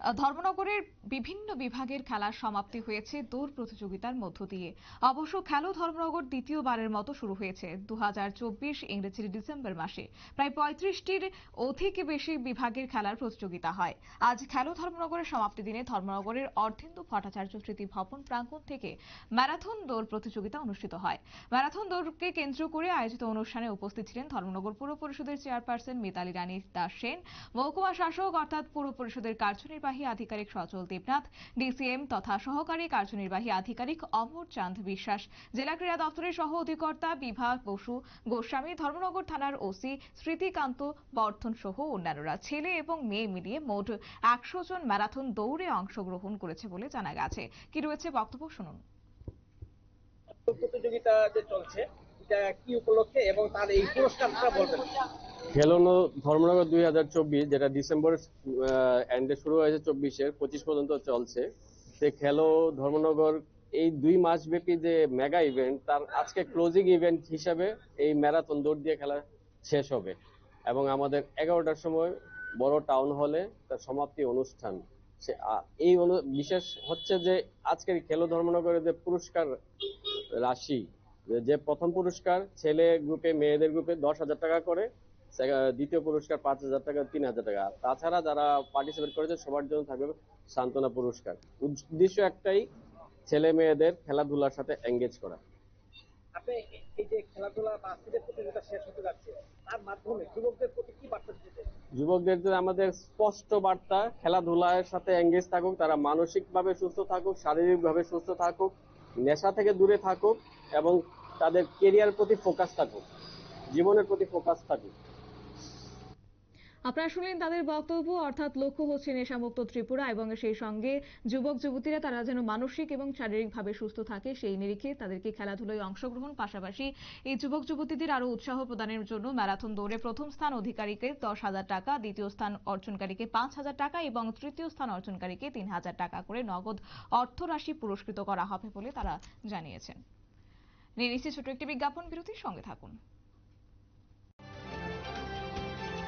ধর্মনগরের বিভিন্ন বিভাগের খেলার সমাপ্তি হয়েছে দৌড় প্রতিযোগিতার মধ্য দিয়ে। অবশ্য খেলো ধর্মনগর দ্বিতীয়বারের মতো শুরু হয়েছে দু ইংরেজির ডিসেম্বর মাসে। প্রায় পঁয়ত্রিশটির অধিক বেশি বিভাগের খেলার প্রতিযোগিতা হয়। আজ খেলো ধর্মনগরের সমাপ্তি দিনে ধর্মনগরের অর্ধেন্দু ভট্টাচার্য স্মৃতি ভবন প্রাঙ্গণ থেকে ম্যারাথন দৌড় প্রতিযোগিতা অনুষ্ঠিত হয়। ম্যারাথন দৌড়কে কেন্দ্র করে আয়োজিত অনুষ্ঠানে উপস্থিত ছিলেন ধর্মনগর পুর পরিষদের চেয়ারপারসন মিতালি রানী দাস সেন, মহকুমা শাসক অর্থাৎ পুর পরিষদের কার্যনির্বাহী আধিকারিক সচল দেবনাথ, ডিসিএম তথা সহকারী কার্যনির্বাহী আধিকারিক অমর চাঁদ বিশ্বাস, জেলা ক্রীড়া দপ্তরের সহ অধিকর্তা বিভা বসু গোস্বামী, ধর্মনগর থানার ওসি স্মৃতিকান্ত বর্ধন সহ অন্যান্যরা। ছেলে এবং মেয়ে মিলিয়ে মোট একশো জন ম্যারাথন দৌড়ে অংশগ্রহণ করেছে বলে জানা গেছে। কি রয়েছে বক্তব্য, শুনুন। প্রতিযোগিতা যে চলছে, এটা কি উপলক্ষে এবং তার এই পুরস্কারটা বলবেন? খেলোনো ধর্মনগর দুই হাজার চব্বিশ, যেটা ডিসেম্বর এন্ডে শুরু হয়েছে চব্বিশের পঁচিশ পর্যন্ত চলছে। সে খেলো ধর্মনগর এই দুই মাস ব্যাপী যে মেগা ইভেন্ট তার আজকে ক্লোজিং ইভেন্ট হিসাবে এই ম্যারাথন দৌড় দিয়ে খেলা শেষ হবে। এবং আমাদের এগারোটার সময় বড় টাউন হলে তার সমাপ্তি অনুষ্ঠান। সে এই বিশেষ হচ্ছে যে আজকের খেলো ধর্মনগরের যে পুরস্কার রাশি, যে- প্রথম পুরস্কার ছেলে গ্রুপে মেয়েদের গ্রুপে দশ হাজার টাকা করে দ্বিতীয় পুরস্কার পাঁচ হাজার টাকা তিন হাজার টাকা। তাছাড়া যারা পার্টিসিপেট করেছে সবার জন্য থাকবে সান্ত্বনা পুরস্কার। উদ্দেশ্য একটাই ছেলে মেয়েদের খেলাধুলার সাথে এঙ্গেজ করা। আপনি এই যে খেলাধুলা বা প্রতিযোগিতা শেষ হতে যাচ্ছে তার মাধ্যমে যুবকদের প্রতি কি বার্তা দিতে যুবকদের যে আমাদের স্পষ্ট বার্তা খেলাধুলার সাথে এঙ্গেজ থাকুক তারা মানসিকভাবে সুস্থ থাকুক শারীরিকভাবে সুস্থ থাকুক নেশা থেকে দূরে থাকুক এবং তাদের কেরিয়ার প্রতি ফোকাস থাকুক। জীবনের প্রতি ফোকাস থাকুক। আপনারা শুনলেন তাদের বক্তব্য, অর্থাৎ লক্ষ্য হচ্ছে নেশামুক্ত ত্রিপুরা এবং সেই সঙ্গে যুবক, যুবতীরা তারা যেন মানসিক এবং শারীরিকভাবে সুস্থ থাকে, সেই নিরিখে তাদেরকে খেলাধুলায় অংশগ্রহণ। পাশাপাশি এই যুবক, যুবতীদের আরও উৎসাহ প্রদানের জন্য ম্যারাথন দৌড়ে প্রথম স্থান অধিকারীকে দশ হাজার টাকা, দ্বিতীয় স্থান অর্জনকারীকে পাঁচ হাজার টাকা এবং তৃতীয় স্থান অর্জনকারীকে তিন হাজার টাকা করে নগদ অর্থরাশি পুরস্কৃত করা হবে বলে তারা জানিয়েছেন। নিয়ে ছোট একটি বিজ্ঞাপন, বিরতির সঙ্গে থাকুন।